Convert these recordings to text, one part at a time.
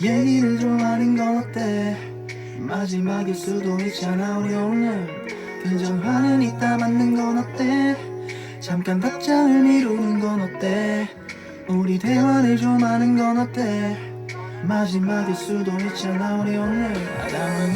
얘기를 좀 하는 건 어때? 마지막일 수도 있잖아 우리 오늘. 그저 화는 이따 맞는 건 어때? 잠깐 답장을 미루는 건 어때? 우리 대화를 좀 하는 건 어때? 마지막일 수도 있잖아 우리 오늘. 아담은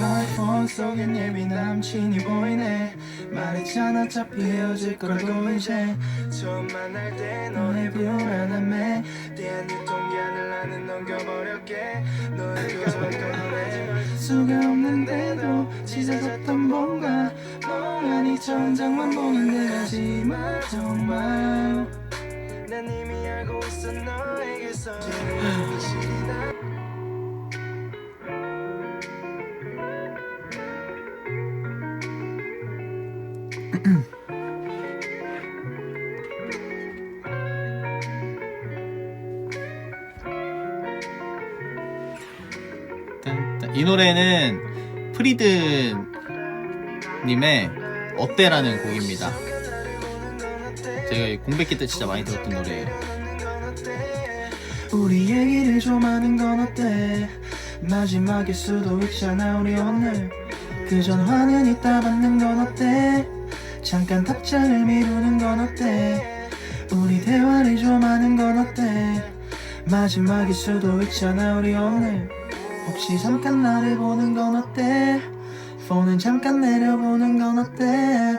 폰 속엔 예비 남친이 보이네. 말했잖아 어차피 헤어질 거라고 이제. 처음 만날 때 너의 불안함에 대한 유통기한을 나는 넘겨버렸게. 너의 표정도 노래. 수가 없는데도 찢어졌던 뭔가. 멍하니 천장만 보는데 하지마 정말 난 이미 알고 있어 너에게서 이 노래는 프리든 님의 어때라는 곡입니다. 제가 공백기 때 진짜 많이 들었던 노래예요. 우리 얘기를 좀 하는 건 어때 마지막일 수도 있잖아 우리 오늘 그 전 화는 이따 받는 건 어때 잠깐 답장을 미루는 건 어때? 우리 대화를 좀 하는 건 어때? 마지막일 수도 있잖아 우리 오늘. 혹시 잠깐 나를 보는 건 어때? 폰은 잠깐 내려보는 건 어때